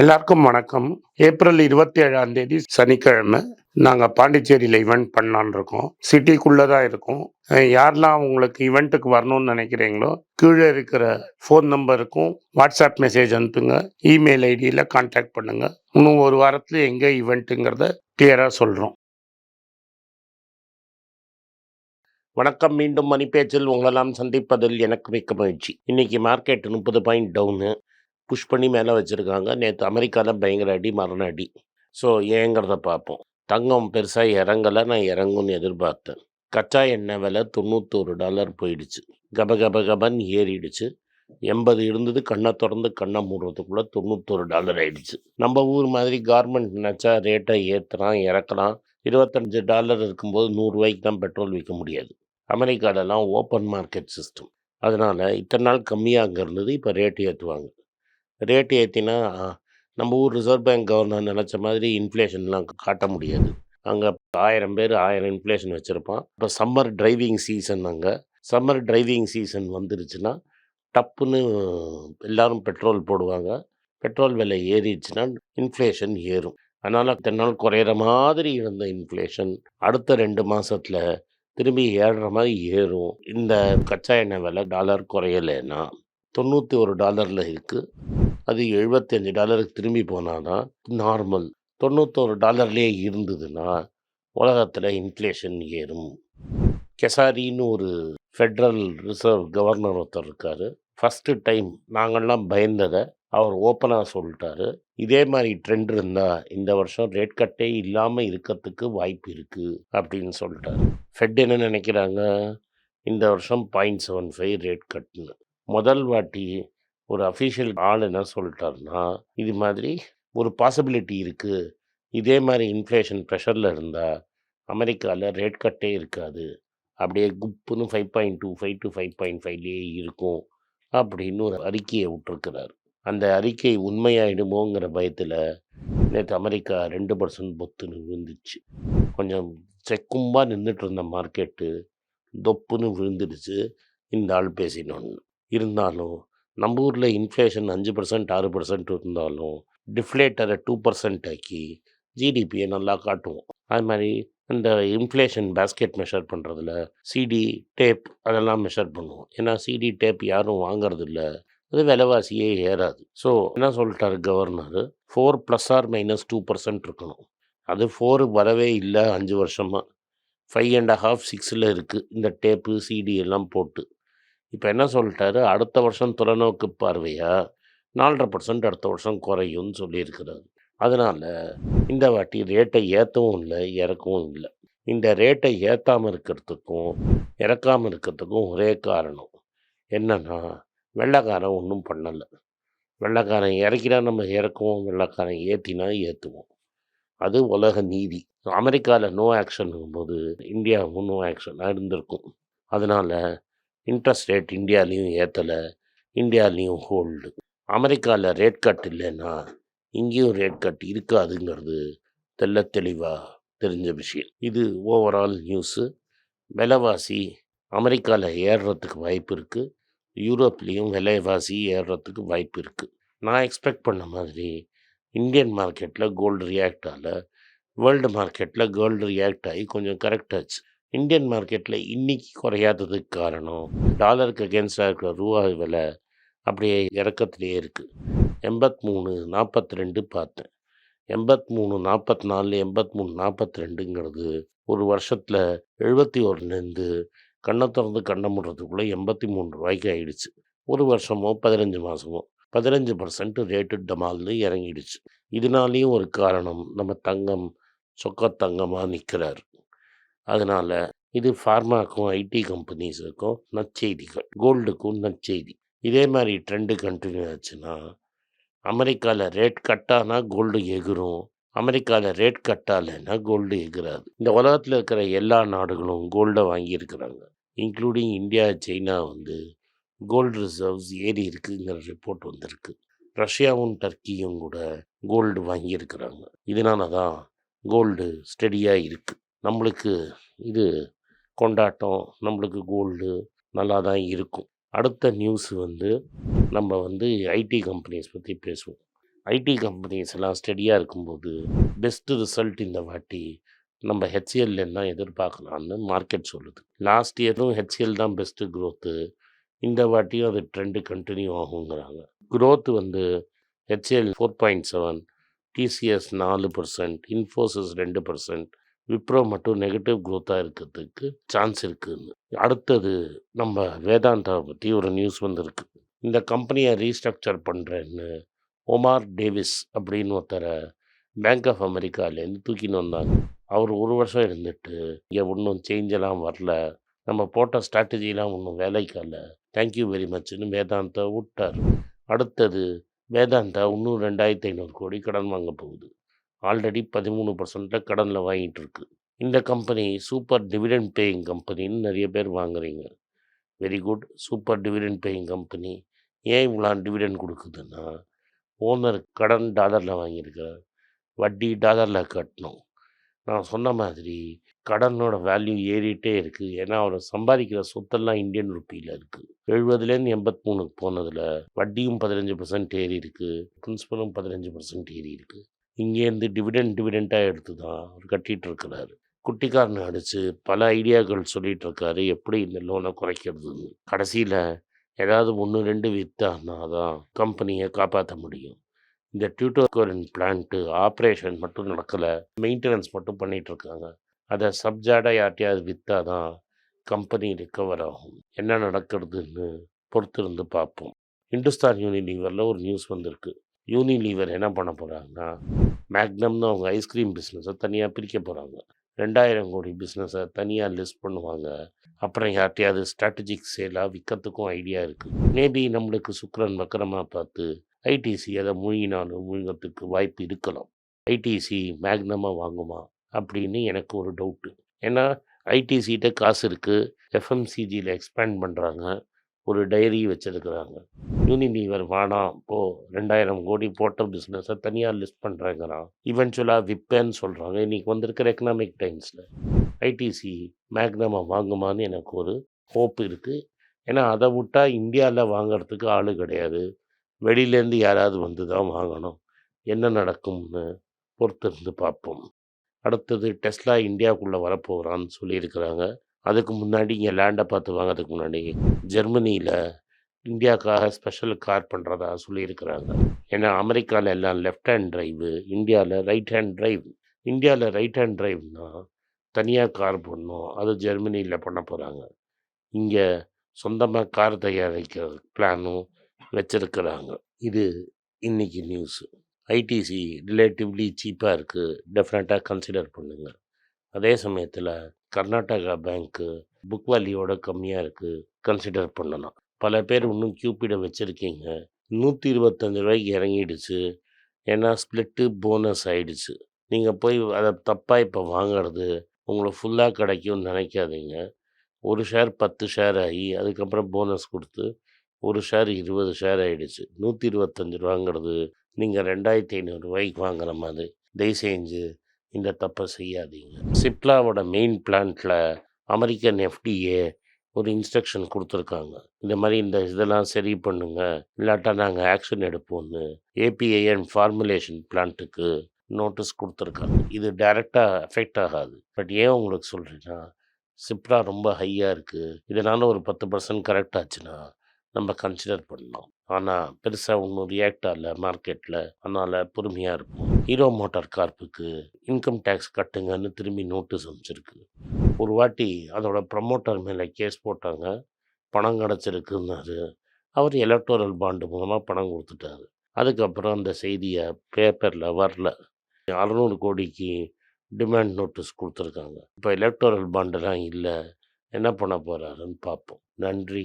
எல்லாருக்கும் வணக்கம். ஏப்ரல் இருபத்தி ஏழாம் தேதி சனிக்கிழமை நாங்கள் பாண்டிச்சேரியில் ஈவெண்ட் பண்ணலான் இருக்கோம். சிட்டிக்குள்ளே தான் இருக்கோம் யாரெல்லாம் உங்களுக்கு ஈவெண்ட்டுக்கு வரணும்னு நினைக்கிறீங்களோ கீழே இருக்கிற ஃபோன் நம்பருக்கும் வாட்ஸ்அப் மெசேஜ் அனுப்புங்க. இமெயில் ஐடியில் கான்டாக்ட் பண்ணுங்க. இன்னும் ஒரு வாரத்தில் எங்கே ஈவெண்ட்டுங்கிறத கிளியராக சொல்கிறோம் வணக்கம். மீண்டும் மணிப்பேச்சில் உங்களெல்லாம் சந்திப்பதில் எனக்கு மிக்க மகிழ்ச்சி. இன்னைக்கு மார்க்கெட் முப்பது பாயிண்ட் டவுனு புஷ் பண்ணி மேலே வச்சுருக்காங்க. நேற்று அமெரிக்காவில் பயங்கர அடி மரண அடி. ஸோ ஏங்கிறத பார்ப்போம் தங்கம் பெருசாக இறங்கலை நான் இறங்கும்னு எதிர்பார்த்தேன். கச்சா எண்ணெய் விலை தொண்ணூத்தோரு டாலர் போயிடுச்சு. கப கப கபன் ஏறிடுச்சு. எண்பது இருந்தது கண்ணை திறந்து கண்ணை மூடுறதுக்குள்ளே தொண்ணூத்தோரு டாலர் ஆயிடுச்சு. நம்ம ஊர் மாதிரி கார்மெண்ட் நினச்சா ரேட்டை ஏற்றுறான் இறக்கலாம் இருபத்தஞ்சு டாலர் இருக்கும்போது நூறுரூவாய்க்கு தான் பெட்ரோல் விற்க முடியாது. அமெரிக்காவிலலாம் ஓப்பன் மார்க்கெட் சிஸ்டம் அதனால் இத்தனை நாள் கம்மியாக அங்கே இருந்தது இப்போ ரேட்டு ஏற்றுவாங்க ரேட்டு ஏற்றினா நம்ம ஊர் ரிசர்வ் பேங்க் கவர்னர் நினச்ச மாதிரி இன்ஃப்ளேஷன்லாம் காட்ட முடியாது. அங்கே ஆயிரம் பேர் ஆயிரம் இன்ஃப்ளேஷன் வச்சுருப்பான். இப்போ சம்மர் டிரைவிங் சீசன் அங்கே. சம்மர் டிரைவிங் சீசன் வந்துருச்சுன்னா டப்புன்னு எல்லாரும் பெட்ரோல் போடுவாங்க. பெட்ரோல் விலை ஏறிடுச்சுன்னா இன்ஃப்ளேஷன் ஏறும். அதனால் இத்தனை நாள் குறையிற மாதிரி இருந்த இன்ஃப்ளேஷன் அடுத்த ரெண்டு மாதத்தில் திரும்பி ஏறுற மாதிரி ஏறும். இந்த கச்சா எண்ணெய் விலை டாலர் குறையலைன்னா தொண்ணூற்றி ஒரு டாலரில் இருக்குது அது எழுபத்தஞ்சு டாலருக்கு திரும்பி போனாதான் நார்மல் தொண்ணூத்தோரு டாலர்லேயே இருந்ததுன்னா உலகத்தில் இன்ஃப்ளேஷன் ஏறும். கெசாரின்னு ஒரு ஃபெட்ரல் ரிசர்வ் கவர்னர் ஒருத்தர் இருக்கார். ஃபஸ்ட்டு டைம் நாங்கள்லாம் பயந்ததை அவர் ஓப்பனாக சொல்லிட்டாரு. இதே மாதிரி ட்ரெண்ட் இருந்தால் இந்த வருஷம் ரேட் கட்டே இல்லாமல் இருக்கிறதுக்கு வாய்ப்பு இருக்குது அப்படின்னு சொல்லிட்டாரு. ஃபெட் என்ன நினைக்கிறாங்க? இந்த வருஷம் பாயிண்ட் செவன் ஃபைவ் ரேட் கட்டுன்னு முதல் வாட்டி ஒரு அஃபிஷியல் ஆள் என்ன சொல்லிட்டாருன்னா இது மாதிரி ஒரு பாசிபிலிட்டி இருக்குது இதே மாதிரி இன்ஃப்ளேஷன் ப்ரெஷரில் இருந்தால் அமெரிக்காவில் ரேட் கட்டே இருக்காது. அப்படியே குப்புன்னு five point two five to five point ஃபைவ்லேயே இருக்கும் அப்படின்னு ஒரு அறிக்கையை விட்டுருக்கிறார். அந்த அறிக்கை உண்மையாயிடுமோங்கிற பயத்தில் நேற்று அமெரிக்கா ரெண்டு பர்சன்ட் பொத்துன்னு விழுந்துச்சு கொஞ்சம் செக்கும்பாக நின்றுட்டு இருந்த மார்க்கெட்டு தொப்புன்னு விழுந்துடுச்சு. இந்த ஆள் பேசினோன்னு. இருந்தாலும் நம்ம ஊரில் இன்ஃப்ளேஷன் அஞ்சு பர்சன்ட் ஆறு பர்சன்ட் இருந்தாலும் டிஃப்ளேட்டரை டூ பர்சன்ட் ஆக்கி ஜிடிபியை நல்லா காட்டுவோம். அது மாதிரி இந்த இன்ஃப்ளேஷன் பேஸ்கெட் மெஷர் பண்ணுறதுல சிடி டேப் அதெல்லாம் மெஷர் பண்ணுவோம். ஏன்னா சிடி டேப் யாரும் வாங்குறதில்ல. அது விலைவாசியே ஏறாது. ஸோ என்ன சொல்லிட்டார் governor four plus or minus two percent இருக்கணும். அது ஃபோர் வரவே இல்லை அஞ்சு வருஷமாக ஃபைவ் அண்ட் ஹாஃப் சிக்ஸில் இருக்குது இந்த டேப்பு சிடி எல்லாம் போட்டு. இப்போ என்ன சொல்லிட்டாரு? அடுத்த வருஷம் தொலைநோக்கு பார்வையாக நாலரை பர்சன்ட் அடுத்த வருஷம் குறையும்னு சொல்லியிருக்கிறாரு. அதனால் இந்த வாட்டி ரேட்டை ஏற்றவும் இல்லை இறக்கவும் இல்லை. இந்த ரேட்டை ஏற்றாமல் இருக்கிறதுக்கும் இறக்காமல் இருக்கிறதுக்கும் ஒரே காரணம் என்னென்னா வெள்ளைக்காரன் ஒன்றும் பண்ணலை. வெள்ளைக்காரன் இறக்கினா நம்ம இறக்குவோம் வெள்ளைக்காரன் ஏற்றினா ஏற்றுவோம் அது உலக நீதி. அமெரிக்காவில் நோ ஆக்ஷன் போது இந்தியாவும் நோ ஆக்ஷனாக இருந்திருக்கும். அதனால் இன்ட்ரெஸ்ட் ரேட் இந்தியாலேயும் ஏற்றலை இந்தியாலேயும் ஹோல்டு அமெரிக்காவில் ரேட் கட் இல்லைன்னா இங்கேயும் ரேட் கட் இருக்காதுங்கிறது தெல்ல தெளிவாக தெரிஞ்ச விஷயம். இது ஓவரால் நியூஸு விலைவாசி அமெரிக்காவில் ஏறுறதுக்கு வாய்ப்பு இருக்குது யூரோப்லேயும் விலைவாசி ஏறுறதுக்கு வாய்ப்பு இருக்குது நான் எக்ஸ்பெக்ட் பண்ண மாதிரி இந்தியன் மார்க்கெட்டில் கோல்டு ரியாக்ட் ஆகலை வேர்ல்டு மார்க்கெட்டில் கோல்டு ரியாக்ட் ஆகி கொஞ்சம் கரெக்ட் ஆச்சு. இந்தியன் மார்க்கெட்டில் இன்றைக்கி குறையாததுக்கு காரணம் டாலருக்கு அகேன்ஸ்டாக இருக்கிற ரூபா விலை அப்படியே இறக்கத்திலே இருக்குது எண்பத்தி மூணு நாற்பத்தி ரெண்டு பார்த்தேன். எண்பத்தி மூணு நாற்பத்தி நாலு எண்பத்தி மூணு நாற்பத்தி ரெண்டுங்கிறது ஒரு வருஷத்தில் எழுபத்தி ஒன்றுலேருந்து கண்ணை திறந்து கண்ணை முடுறதுக்குள்ளே எண்பத்தி மூணு ரூபாய்க்கு ஆயிடுச்சு. ஒரு வருஷமோ பதினஞ்சு மாதமோ பதினஞ்சு பர்சன்ட் ரேட்டு டமால்னு இறங்கிடுச்சு. இதனாலேயும் ஒரு காரணம் நம்ம தங்கம் சொக்க தங்கமாக நிற்கிறார் அதனால் இது ஃபார்மாக்கும் ஐடி கம்பெனிஸுக்கும் நற்செய்திகள். கோல்டுக்கும் நற்செய்தி. இதே மாதிரி ட்ரெண்டு கண்டினியூ ஆச்சுன்னா அமெரிக்காவில் ரேட் கட்டானா கோல்டு எகிரும். அமெரிக்காவில் ரேட் கட்டாலைன்னா கோல்டு எகிராது இந்த உலகத்தில் இருக்கிற எல்லா நாடுகளும் கோல்டை வாங்கியிருக்கிறாங்க. இன்க்ளூடிங் இந்தியா சைனா வந்து கோல்டு ரிசர்வ்ஸ் ஏறி இருக்குங்கிற ரிப்போர்ட் வந்திருக்கு. ரஷ்யாவும் டர்க்கியும் கூட கோல்டு வாங்கியிருக்கிறாங்க. இதனால தான் கோல்டு ஸ்டெடியாக இருக்குது நம்மளுக்கு இது கொண்டாட்டம் நம்மளுக்கு கோல்டு நல்லா தான் இருக்கும். அடுத்த நியூஸ் வந்து நம்ம வந்து ஐடி கம்பெனிஸ் பற்றி பேசுவோம். ஐடி கம்பெனிஸ் எல்லாம் ஸ்டெடியாக இருக்கும்போது பெஸ்ட் ரிசல்ட் இந்த வாட்டி நம்ம ஹெச்சிஎல்ல தான் எதிர்பார்க்கலாம்னு மார்க்கெட் சொல்லுது. லாஸ்ட் இயரும் ஹெச்சிஎல் தான் பெஸ்ட்டு க்ரோத்து இந்த வாட்டியும் அது ட்ரெண்டு கண்டினியூ ஆகுங்கிறாங்க. க்ரோத் வந்து HL four point seven TCS நாலு பர்சன்ட் இன்ஃபோசிஸ் ரெண்டு பர்சன்ட் விப்ரோ மட்டும் நெகட்டிவ் க்ரோத்தாக இருக்கிறதுக்கு சான்ஸ் இருக்குதுன்னு அடுத்தது நம்ம வேதாந்தாவை பற்றி ஒரு நியூஸ் வந்திருக்கு. இந்த கம்பெனியை ரீஸ்ட்ரக்சர் பண்ணுறேன்னு ஒமார் டேவிஸ் அப்படின்னு ஒருத்தரை பேங்க் ஆஃப் அமெரிக்காலேருந்து தூக்கின்னு வந்தாங்க. அவர் ஒரு வருஷம் இருந்துட்டு இங்கே ஒன்றும் சேஞ்செல்லாம் வரல. நம்ம போட்ட ஸ்ட்ராட்டஜிலாம் ஒன்றும் வேலைக்கு அல்ல. தேங்க்யூ வெரி மச்னு வேதாந்தா விட்டார். அடுத்தது வேதாந்தா இன்னும் ரெண்டாயிரத்தி ஐநூறு கோடி கடன் வாங்க போகுது. ஆல்ரெடி பதிமூணு பர்சன்ட்டில் கடனில் வாங்கிட்டு இருக்கு இந்த கம்பெனி சூப்பர் டிவிடெண்ட் பேயிங் கம்பெனின்னு நிறைய பேர் வாங்குறீங்க. Very good. Super dividend paying company. ஏன் இவ்வளோ டிவிடெண்ட் கொடுக்குதுன்னா ஓனர் கடன் டாலரில் வாங்கியிருக்கார் வட்டி டாலரில் கட்டணும். நான் சொன்ன மாதிரி கடனோட வேல்யூ ஏறிட்டே இருக்குது ஏன்னா அவர் சம்பாதிக்கிற சொத்தெல்லாம் இந்தியன் ருப்பியில் இருக்குது எழுபதுலேருந்து எண்பத்தி மூணுக்கு போனதில் வட்டியும் பதினஞ்சு பர்சன்ட் ஏறி இருக்குது பிரின்ஸிபலும் பதினஞ்சு பர்சன்ட் ஏறி இருக்குது இங்கேருந்து டிவிடெண்ட் டிவிடெண்ட்டாக எடுத்து தான் அவர் கட்டிகிட்டு இருக்கிறாரு குட்டிக்காரனை அடித்து பல ஐடியாக்கள் சொல்லிகிட்டு இருக்காரு எப்படி இந்த லோனை குறைக்கிறதுன்னு. கடைசியில் ஏதாவது ஒன்று ரெண்டு விற்றான்னா தான் கம்பெனியை காப்பாற்ற முடியும். இந்த டியூட்டோகோரின் பிளான்ட்டு ஆப்ரேஷன் மட்டும் நடக்கலை. மெயின்டெனன்ஸ் மட்டும் பண்ணிகிட்ருக்காங்க அதை சப்ஜாடாக யார்ட்டையாவது விற்றா தான் கம்பெனி ரிக்கவர் ஆகும். என்ன நடக்கிறதுன்னு பொறுத்திருந்து பார்ப்போம். இந்துஸ்தான் யூனிலீவரில் ஒரு நியூஸ் வந்திருக்கு. யூனிலீவர் என்ன பண்ண போகிறாங்கன்னா மேக்னம்னு அவங்க ஐஸ்கிரீம் பிஸ்னஸை தனியாக பிரிக்க போகிறாங்க ரெண்டாயிரம் கோடி பிஸ்னஸை தனியாக லிஸ்ட் பண்ணுவாங்க. அப்புறம் யார்ட்டையாவது ஸ்ட்ராட்டஜிக் சேலாக விற்கிறதுக்கும் ஐடியா இருக்குது மேபி நம்மளுக்கு சுக்ரன் வக்கரமாக பார்த்து ஐடிசி அதை மூழ்கினாலும் மூழ்கிறதுக்கு வாய்ப்பு இருக்கலாம். ஐடிசி மேக்னமாக வாங்குமா அப்படின்னு எனக்கு ஒரு டவுட்டு ஏன்னா ஐடிசிகிட்ட காசு இருக்குது எஃப்எம்சிஜியில் எக்ஸ்பேண்ட் பண்ணுறாங்க ஒரு டைரி வச்சுருக்குறாங்க. யூனிலீவர் வேணாம் போ ரெண்டாயிரம் கோடி போட்ட பிஸ்னஸை தனியாக லிஸ்ட் பண்ணுறேங்கிறான் இவென்ச்சுவலாக விற்பேன்னு சொல்கிறாங்க இன்றைக்கி வந்திருக்கிற எக்கனாமிக் டைம்ஸில் ஐடிசி மேக்னமாக வாங்குமான்னு எனக்கு ஒரு ஹோப் இருக்குது ஏன்னா அதை விட்டால் இந்தியாவில் வாங்கிறதுக்கு ஆள் கிடையாது. வெளியிலேருந்து யாராவது வந்து தான் வாங்கணும். என்ன நடக்கும்னு பொறுத்திருந்து பார்ப்போம். அடுத்தது டெஸ்லா இந்தியாவுக்குள்ளே வரப்போகிறான்னு சொல்லியிருக்கிறாங்க. அதுக்கு முன்னாடி இங்கே லேண்டை பார்த்து வாங்கிறதுக்கு முன்னாடி ஜெர்மனியில் இந்தியாவுக்காக ஸ்பெஷல் கார் பண்ணுறதா சொல்லியிருக்கிறாங்க. ஏன்னா அமெரிக்காவில் எல்லாம் லெஃப்ட் ஹேண்ட் டிரைவு இந்தியாவில் ரைட் ஹேண்ட் டிரைவ். இந்தியாவில் ரைட் ஹேண்ட் டிரைவ்னா தனியாக கார் பண்ணணும் அது ஜெர்மனியில் பண்ண போகிறாங்க இங்கே சொந்தமாக கார் தயாரிக்கிற பிளானும் வச்சுருக்கிறாங்க. இது இன்னைக்கு நியூஸு ஐடிசி ரிலேட்டிவ்லி சீப்பாக இருக்குது டெஃபினட்டாக கன்சிடர் பண்ணுங்கள் அதே சமயத்தில் கர்நாடகா பேங்க்கு புக் வேல்யூவோட கம்மியாக இருக்குது கன்சிடர் பண்ணலாம். பல பேர் இன்னும் கியூபிடை வச்சுருக்கீங்க. நூற்றி இருபத்தஞ்சி ரூபாய்க்கு இறங்கிடுச்சு. ஏன்னா ஸ்ப்ளிட்டு போனஸ் ஆகிடுச்சு நீங்கள் போய் அதை தப்பாக இப்போ வாங்குறது உங்களுக்கு ஃபுல்லாக கிடைக்கும்னு நினைக்காதீங்க. ஒரு ஷேர் பத்து ஷேர் ஆகி அதுக்கப்புறம் போனஸ் கொடுத்து ஒரு ஷேர் இருபது ஷேர் ஆகிடுச்சு நூற்றி இருபத்தஞ்சி ரூபாங்கிறது நீங்கள் ரெண்டாயிரத்தி ஐநூறுரூவாய்க்கு வாங்குற மாதிரி. தயவு செஞ்சு இந்த தப்பை செய்யாதீங்க. சிப்லாவோட மெயின் பிளான்ட்டில் அமெரிக்கன் எஃப்டிஏ ஒரு இன்ஸ்ட்ரக்ஷன் கொடுத்துருக்காங்க. இந்த மாதிரி இந்த இதெல்லாம் சரி பண்ணுங்க. இல்லாட்டா நாங்கள் ஆக்ஷன் எடுப்போம்னு ஏபிஐஎன் ஃபார்முலேஷன் பிளான்ட்டுக்கு நோட்டீஸ் கொடுத்துருக்காங்க. இது டைரெக்டாக எஃபெக்ட் ஆகாது. பட் ஏன் உங்களுக்கு சொல்கிறேன்னா சிப்ரா ரொம்ப ஹையாக இருக்குது இதனால் ஒரு பத்து பர்சன்ட் கரெக்ட் ஆச்சுன்னா நம்ம கன்சிடர் பண்ணலாம் ஆனால் பெருசாக ஒன்றும் ரியாக்ட் ஆகல மார்க்கெட்டில் அதனால் பொறுமையாக இருக்கும் ஹீரோ மோட்டார் கார்ப்புக்கு இன்கம் டேக்ஸ் கட்டுங்கன்னு திரும்பி நோட்டீஸ் அமைச்சிருக்கு ஒரு வாட்டி அதோட ப்ரமோட்டர் மேலே கேஸ் போட்டாங்க. பணம் கிடச்சிருக்குன்னாரு. அவர் எலக்டோரல் பாண்டு மூலமாக பணம் கொடுத்துட்டாரு. அதுக்கப்புறம் அந்த செய்தியை பேப்பரில் வரல. அறநூறு கோடிக்கு டிமாண்ட் நோட்டீஸ் கொடுத்துருக்காங்க. இப்போ எலக்டோரல் பாண்டெல்லாம் இல்லை. என்ன பண்ண போகிறாருன்னு பார்ப்போம். நன்றி.